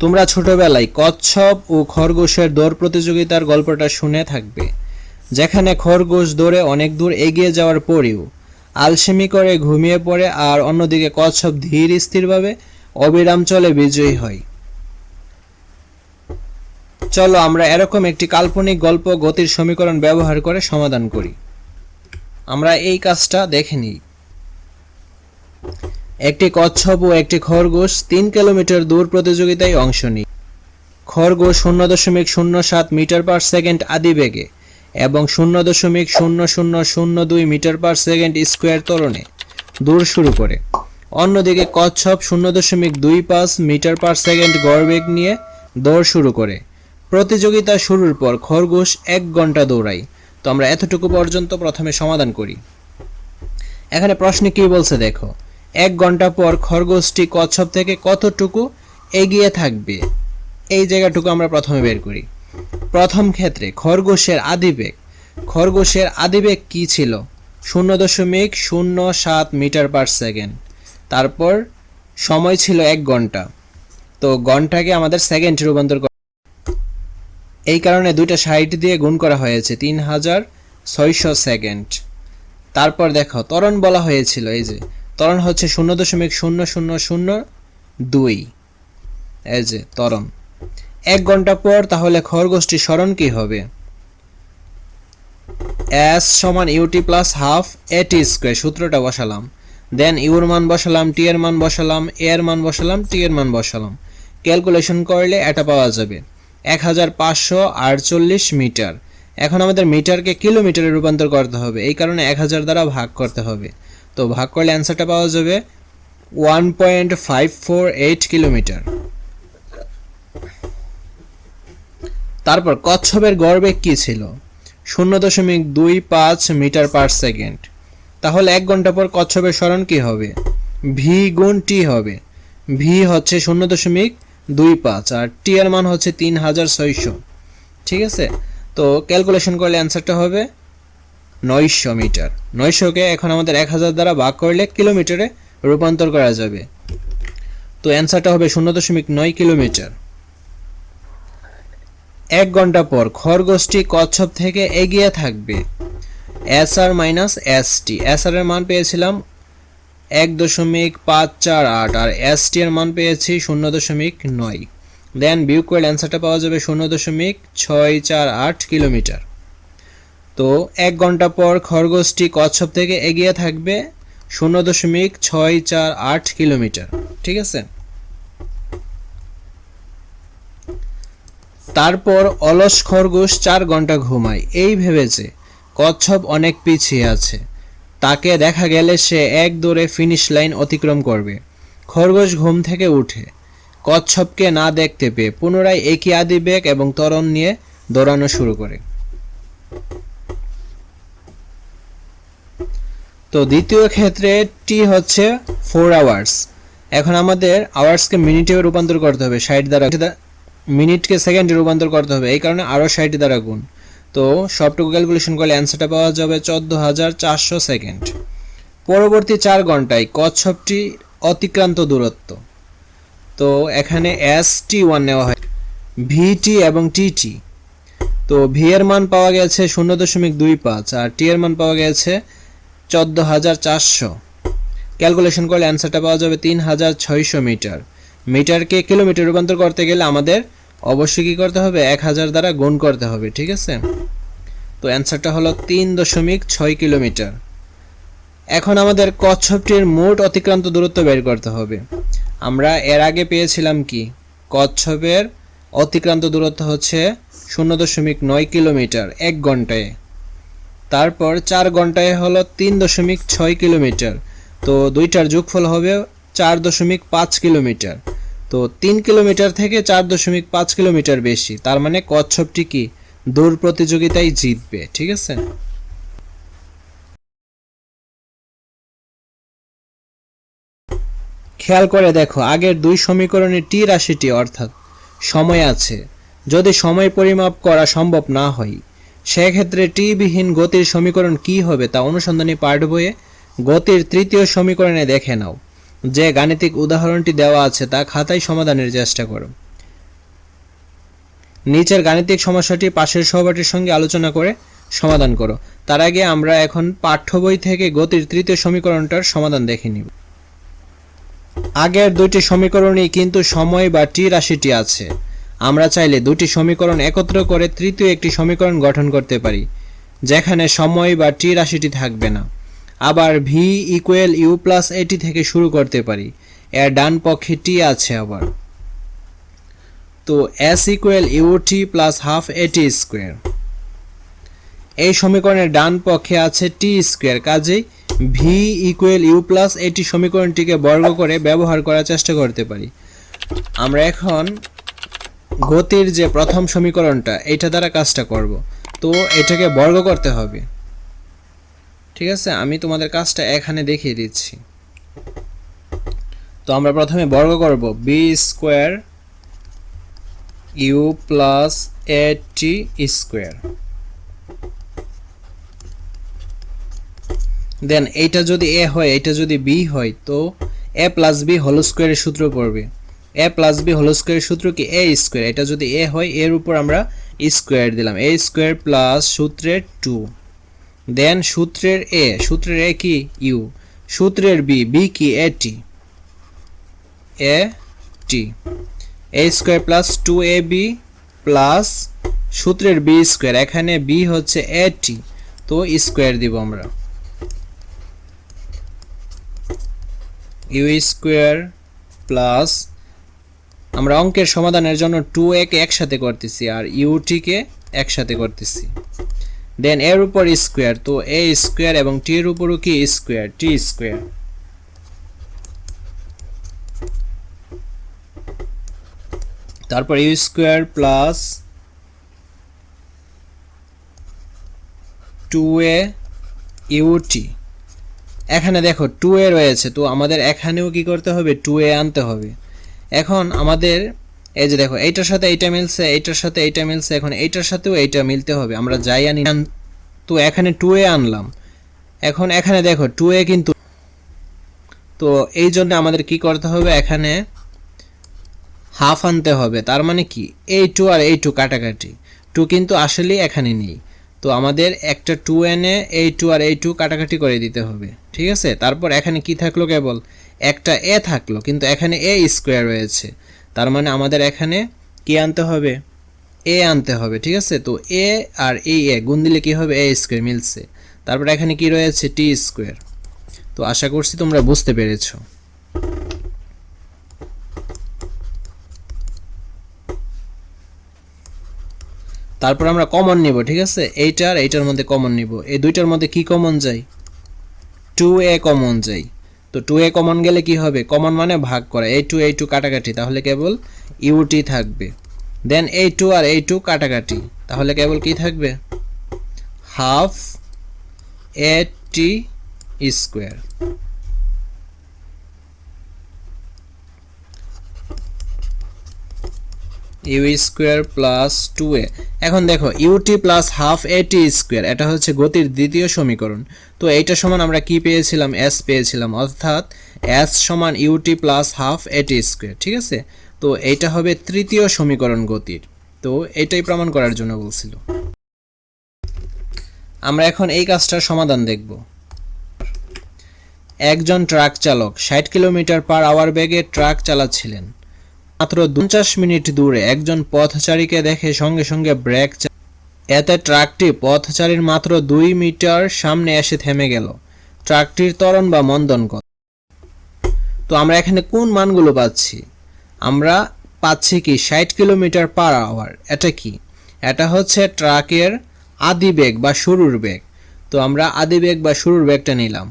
তোমরা ছোটবেলায় কচ্ছপ ও খরগোশের দৌড় প্রতিযোগিতার গল্পটা শুনে থাকবে, যেখানে খরগোশ দৌড়ে অনেক দূর এগিয়ে যাওয়ার পরেও আলসেমি করে ঘুমিয়ে পড়ে আর অন্যদিকে কচ্ছপ ধীর স্থিরভাবে অবিরাম চলে বিজয়ী হয়। চলো আমরা এরকম একটি কাল্পনিক গল্প গতির সমীকরণ ব্যবহার করে সমাধান করি। আমরা এই কাজটা দেখে নিই। একটি কচ্ছপ ও একটি খরগোশ তিন কিলোমিটার দূর প্রতিযোগিতায় অংশ নিই খরগোশ শূন্য দশমিক শূন্য সাত মিটার পার সেকেন্ড আদি বেগে এবং শূন্য দশমিক শূন্য শূন্য শূন্য দুই মিটার পার সেকেন্ড স্কোয়ার তরণে দূর শুরু করে। অন্যদিকে কচ্ছপ শূন্য দশমিক দুই পাঁচ মিটার পার সেকেন্ড গড়বেগ নিয়ে দৌড় শুরু করে। প্রতিযোগিতা শুরুর পর খরগোশ এক ঘণ্টা দৌড়ায়। তো আমরা এতটুকু পর্যন্ত প্রথমে সমাধান করি। এখানে প্রশ্নে কি বলছে দেখো? এক ঘণ্টা পর খরগোশটি কচ্ছপ থেকে কতটুকু এগিয়ে থাকবে? এই জায়গাটুকু আমরা প্রথমে বের করি। প্রথম ক্ষেত্রে খরগোশের আদিবেগ। খরগোশের আদিবেগ কি ছিল? শূন্য দশমিক শূন্য সাত মিটার পার সেকেন্ড। তারপর সময় ছিল এক ঘণ্টা। তো ঘন্টাকে আমাদের সেকেন্ডে রূপান্তর এই কারণে দুইটা সাইড দিয়ে গুণ করা হয়েছে তিন হাজার ছয়শো সেকেন্ড। তারপর দেখো, ত্বরণ বলা হয়েছিল, এই যে ত্বরণ হচ্ছে শূন্য দশমিক শূন্য শূন্য শূন্য দুই। এজ যে, ত্বরণ। এক ঘণ্টা পর তাহলে খরগোষ্ঠী স্মরণ কি হবে? এস সমান U T plus half A T square সূত্রটা বসালাম। দেন ইউর মান বসালাম টি এর মান বসালাম এ এর মান বসালাম টি এর মান বসালাম। ক্যালকুলেশন করলে এটা পাওয়া যাবে। এক হাজার পাঁচশো আটচল্লিশ মিটার। এখন আমাদের মিটারকে কিলোমিটারে রূপান্তর করতে হবে। এই কারণে এক হাজার দ্বারা ভাগ করতে হবে। তো ভাগ করলে অ্যান্সারটা পাওয়া যাবে one point five four eight kilometre তারপর কচ্ছপের গড়বেগ কী ছিল? শূন্য দশমিক দুই পাঁচ মিটার পার সেকেন্ড তাহলে এক ঘণ্টা পর কচ্ছপের স্মরণ কী হবে? ভি গুণ টি হবে। ভি হচ্ছে শূন্য দশমিক দুই পাঁচ আর টি এর মান হচ্ছে তিন হাজার ছয়শো। ঠিক আছে? তো ক্যালকুলেশন করলে অ্যান্সারটা হবে নয়শো মিটার। নয়শোকে এখন আমাদের এক হাজার দ্বারা ভাগ করলে কিলোমিটারে রূপান্তর করা যাবে। তো অ্যান্সারটা হবে শূন্য দশমিক নয় কিলোমিটার। এক ঘণ্টা পর খরগোশটি কচ্ছপ থেকে এগিয়ে থাকবে। S R minus S T S R এর মান পেয়েছিলাম এক দশমিক পাঁচ চার আট, আর এস টি এর মান পেয়েছি শূন্য দশমিক নয়। দেন বিয়োগ করলে অ্যান্সারটা পাওয়া যাবে শূন্য দশমিক ছয় চার আট কিলোমিটার। তো এক ঘণ্টা পর খরগোশটি কচ্ছপ থেকে এগিয়ে থাকবে শূন্য দশমিক ছয় চার আট কিলোমিটার, ঠিক আছে? তারপর অলস খরগোশ চার ঘণ্টা ঘুমায়। এই ভেবেছে কচ্ছপ অনেক পিছিয়ে আছে। তাকে দেখা গেলে সে এক দৌড়ে ফিনিশ লাইন অতিক্রম করবে। খরগোশ ঘুম থেকে উঠে। কচ্ছপকে না দেখতে পেয়ে পুনরায় একই আদিবেগ এবং ত্বরণ নিয়ে দৌড়ানো শুরু করে। তো দ্বিতীয় ক্ষেত্রে টি হচ্ছে ফোর আওয়ার্স এখন আমাদের আওয়ার্সকে মিনিটে রূপান্তর করতে হবে, ষাট দ্বারা মিনিটকে সেকেন্ডে রূপান্তর করতে হবে, এই কারণে আরও ষাট দ্বারা গুণ। তো সবটুকু ক্যালকুলেশন করলে অ্যান্সারটা পাওয়া যাবে চোদ্দ হাজার চারশো সেকেন্ড পরবর্তী চার ঘন্টায় কচ্ছপটি অতিক্রান্ত দূরত্ব। তো এখানে এস টি ওয়ান নেওয়া হয় ভিটি এবং টিটি তো ভি এর মান পাওয়া গেছে শূন্য দশমিক দুই পাঁচ, আর টি এর মান পাওয়া গেছে চোদ্দ হাজার চারশো। ক্যালকুলেশন করলে অ্যান্সারটা পাওয়া যাবে তিন হাজার ছয়শো মিটার। মিটারকে কিলোমিটার রূপান্তর করতে গেলে আমাদের অবশ্যই কী করতে হবে? এক হাজার দ্বারা গুণ করতে হবে, ঠিক আছে? তো অ্যান্সারটা হলো তিন দশমিক ছয় কিলোমিটার। এখন আমাদের কচ্ছপটির মোট অতিক্রান্ত দূরত্ব বের করতে হবে। আমরা এর আগে পেয়েছিলাম কি? কচ্ছপের অতিক্রান্ত দূরত্ব হচ্ছে শূন্য দশমিক নয় কিলোমিটার এক ঘন্টায়। তারপর চার ঘন্টায় হলো তিন দশমিক ছয় কিলোমিটার। তো দুইটার যোগফল হবে চার দশমিক পাঁচ কিলোমিটার। তো তিন কিলোমিটার থেকে চার দশমিক পাঁচ কিলোমিটার বেশি। তার মানে কচ্ছপটি কি? দৌড় প্রতিযোগিতায় জিতবে, ঠিক আছে? খেয়াল করে দেখো, আগের দুই সমীকরণে টি রাশিটি অর্থাৎ সময় আছে। যদি সময় পরিমাপ করা সম্ভব না হয় সেক্ষেত্রে টি বিহীন গতির সমীকরণ কি হবে তা অনুসন্ধানী পাঠ বইয়ে গতির তৃতীয় সমীকরণে দেখে নাও। যে গাণিতিক উদাহরণটি দেওয়া আছে তা খাতায় সমাধানের চেষ্টা করো। নিচের গাণিতিক সমস্যাটি পাশের সহপাঠীর সঙ্গে আলোচনা করে সমাধান করো। তার আগে আমরা এখন পাঠ্য বই থেকে গতির তৃতীয় সমীকরণটার সমাধান দেখে নিব। আগের দুইটি সমীকরণই কিন্তু সময় বা টি রাশিটি আছে। আমরা চাইলে দুটি সমীকরণ একত্র করে তৃতীয় একটি সমীকরণ গঠন করতে পারি, যেখানে সময় বা টি রাশিটি থাকবে না। আবার ভি ইকুয়েল ইউ প্লাস এটি থেকে শুরু করতে পারি, এর ডান পক্ষে টি আছে আবার। তো S equal U T plus half A T square এই সমীকরণের ডান পক্ষে আছে টি স্কোয়ার কাজেই V equal U plus A T সমীকরণটিকে বর্গ করে ব্যবহার করার চেষ্টা করতে পারি। আমরা এখন গতির যে প্রথম সমীকরণটা এটা দ্বারা কাজটা করব। তো এটাকে বর্গ করতে হবে। ঠিক আছে? আমি তোমাদের কাজটা এখানে দেখিয়ে দিচ্ছি। তো আমরা প্রথমে বর্গ করব। V square U plus A T square then এইটা যদি এ হয় এটা যদি বি হয়, তো এ প্লাস বি হোল স্কোয়ারের সূত্র পড়বে। এ প্লাস বি হোল স্কোয়ারের সূত্র কি? এ স্কোয়ার এটা যদি এ হয় এর উপর আমরা স্কোয়ার দিলাম। এ স্কোয়ার প্লাস সূত্রের টু দেন সূত্রের এ সূত্রের এ কি? ইউ সূত্রের বি বি কি? A T A T A square plus two A B plus সূত্রের বি স্কোয়ার এখানে বি হচ্ছে এ টি তো স্কোয়ার দিব আমরা। ইউ স্কোয়ার প্লাস আমরা অঙ্কের সমাধানের জন্য টু একে একসাথে করতেছি আর ইউটিকে একসাথে করতেছি। দেন এর উপর স্কোয়ার তো এ স্কোয়ার এবং টি এর উপরও কি স্কোয়ার টি স্কোয়ার তারপর U square plus two A U T এখানে দেখো টু এ রয়েছে, তো আমাদের এখানেও কি করতে হবে? টু এ আনতে হবে। এখন আমাদের, এই যে দেখো, এইটার সাথে এইটা মিলছে, এইটার সাথে এইটা মিলছে, এখন এইটার সাথেও এইটা মিলতে হবে। আমরা যাই আনি, তো এখানে টু এ আনলাম। এখন এখানে দেখো টু এ কিন্তু, তো এই জন্য আমাদের কি করতে হবে, এখানে হাফ আনতে হবে। তার মানে কি? এই টু আর এই টু কাটাকাটি। টু কিন্তু আসলেই এখানে নেই। তো আমাদের একটা টু এনে এই টু আর এই টু কাটাকাটি করে দিতে হবে। ঠিক আছে? তারপর এখানে কি থাকল কেবল? একটা এ থাকল, কিন্তু এখানে এ স্কোয়ার রয়েছে। তার মানে আমাদের এখানে কি আনতে হবে? এ আনতে হবে, ঠিক আছে? তো এ আর এই এ, গুণ দিলে কি হবে? এ স্কোয়ার মিলছে। তারপর এখানে কি রয়েছে? T square. তো আশা করছি তোমরা বুঝতে পেরেছ। তারপর আমরা কমন নিব, ঠিক আছে? এইটার এইটার মধ্যে কমন নিব। এই দুইটার মধ্যে কি কমন যায়? টু এ কমন যায়। তো টু এ কমন গেলে কি হবে? কমন মানে ভাগ করা। এই টু এই টু কাটাকাটি, তাহলে কেবল ইউটি থাকবে। দেন এই টু আর এই টু কাটাকাটি, তাহলে কেবল কি থাকবে? Half A T square U square plus two A এখন দেখো U T plus half A T square এটা হচ্ছে গতির দ্বিতীয় সমীকরণ। তো এইটা সমান আমরা কি পেয়েছিলাম? এস পেয়েছিলাম, অর্থাৎ এস সমান U T plus half A T square ঠিক আছে? তো এইটা হবে তৃতীয় সমীকরণ গতির। তো এটাই প্রমাণ করার জন্য বলছিল। আমরা এখন এই কাজটার সমাধান দেখব। একজন ট্রাক চালক, ষাট কিলোমিটার পার আওয়ার বেগে ট্রাক চালাচ্ছিলেন। মাত্র পঞ্চাশ মিনিট দূরে একজন পথচারীকে দেখে সঙ্গে সঙ্গে ব্রেক এতে ট্রাকটি পথচারীর মাত্র দুই মিটার সামনে এসে থেমে গেল। ট্রাকটির ত্বরণ বা মন্দন কত? তো আমরা এখানে কোন মানগুলো পাচ্ছি? আমরা পাচ্ছি কি ষাট কিলোমিটার পার আওয়ার। এটা কি? এটা হচ্ছে ট্রাকের আদি বেগ বা শুরুর বেগ। তো আমরা আদি বেগ বা শুরুর বেগটা নিলাম।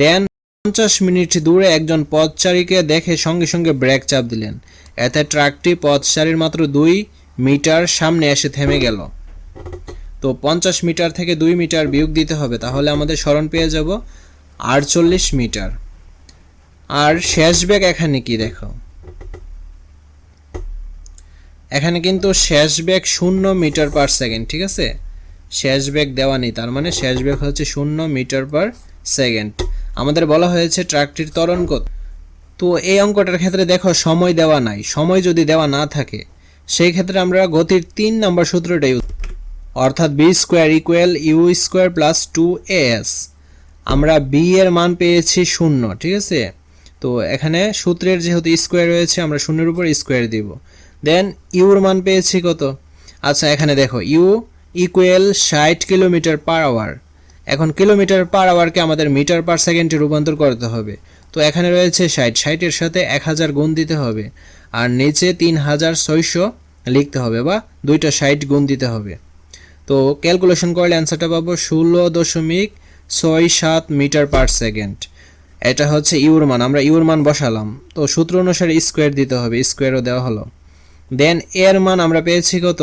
দেন পঞ্চাশ মিনিট দূরে একজন পথচারীকে দেখে সঙ্গে সঙ্গে ব্রেক চাপ দিলেন। এতে ট্রাকটি পথচারীর মাত্র দুই মিটার সামনে এসে থেমে গেল। তো পঞ্চাশ মিটার থেকে দুই মিটার বিয়োগ দিতে হবে, তাহলে আমাদের স্মরণ পেয়ে যাব আটচল্লিশ মিটার। আর শেষ ব্যাগ এখানে কি দেখো? এখানে কিন্তু শেষ ব্যাগ শূন্য মিটার পার সেকেন্ড, ঠিক আছে? শেষ বেগ দেওয়া নেই, তার মানে শেষ ব্যাগ হচ্ছে শূন্য মিটার পার সেকেন্ড। আমাদের বলা হয়েছে ট্রাকটির ত্বরণ কত তো এই অঙ্কটার ক্ষেত্রে দেখো, সময় দেওয়া নাই। সময় যদি দেওয়া না থাকে, সেই ক্ষেত্রে আমরা গতির তিন নম্বর সূত্রটা ইউজ অর্থাৎ V square equal U square plus two S আমরা বি এর মান পেয়েছি শূন্য, ঠিক আছে? তো এখানে সূত্রের যেহেতু স্কোয়ার রয়েছে, আমরা শূন্যের উপর স্কোয়ার দিব। দেন ইউর মান পেয়েছি কত? আচ্ছা এখানে দেখো ইউ ইকুয়াল ষাট কিলোমিটার পার আওয়ার এখন কিলোমিটার পার আওয়ারকে আমাদের মিটার পার সেকেন্ডে রূপান্তর করতে হবে। তো এখানে রয়েছে ষাট, ষাটের সাথে এক হাজার গুণ দিতে হবে। আর নিচে তিন হাজার ছয়শো লিখতে হবে বা দুইটা ষাট গুণ দিতে হবে। তো ক্যালকুলেশন করলে অ্যান্সারটা পাবো ষোলো দশমিক ছয় সাত মিটার পার সেকেন্ড। এটা হচ্ছে ইউর মান, আমরা ইউর মান বসালাম। তো সূত্র অনুসারে স্কোয়ার দিতে হবে স্কোয়ারও দেওয়া হলো। দেন এর মান আমরা পেয়েছি কত?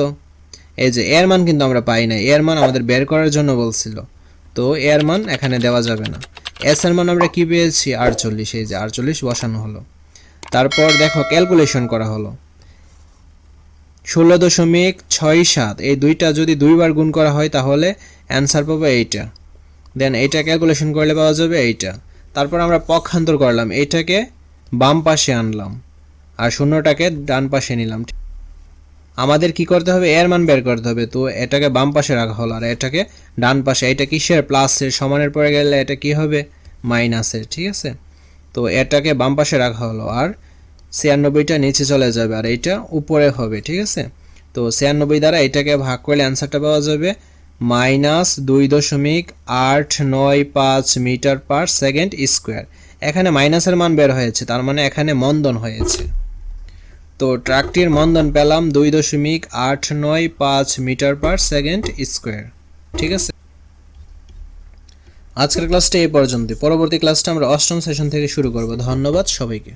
এই যে এর মান কিন্তু আমরা পাই না এর মান আমাদের বের করার জন্য বলছিল। তো এর মান এখানে দেওয়া যাবে না। এস এর মান আমরা কি পেয়েছি? আটচল্লিশ। এই যে আটচল্লিশ বসানো হলো। তারপর দেখো ক্যালকুলেশন করা হলো। ষোলো দশমিক ছয় সাত। এই দুইটা যদি দুইবার গুণ করা হয়, তাহলে অ্যান্সার পাবো এইটা। দেন এইটা ক্যালকুলেশন করলে পাওয়া যাবে এইটা। তারপর আমরা পক্ষান্তর করলাম। এইটাকে বাম পাশে আনলাম। আর শূন্যটাকে ডান পাশে নিলাম। আমাদের কি করতে হবে? এর মান বের করতে হবে। তো এটাকে বাম পাশে রাখা হলো। আর এটাকে ডান পাশে, এটা কিসের? প্লাসের সমানের পরে গেলে এটা কি হবে? মাইনাসের ঠিক আছে? তো এটাকে বাম পাশে রাখা হলো। আর ছিয়ানব্বইটা নিচে চলে যাবে, আর এইটা উপরে হবে, ঠিক আছে? তো ছিয়ানব্বই দ্বারা এটাকে ভাগ করলে অ্যান্সারটা পাওয়া যাবে মাইনাস দুই দশমিক আট নয় পাঁচ মিটার পার সেকেন্ড স্কোয়ার এখানে মাইনাসের মান বের হয়েছে, তার মানে এখানে মন্দন হয়েছে। তো ট্রাকটির মন্দন পেলাম দুই দশমিক আট নয় পাঁচ মিটার পার সেকেন্ড স্কোয়ার, ঠিক আছে? আজকের ক্লাসটা এই পর্যন্ত পরবর্তী ক্লাসটা আমরা অষ্টম সেশন থেকে শুরু করব। ধন্যবাদ সবাইকে।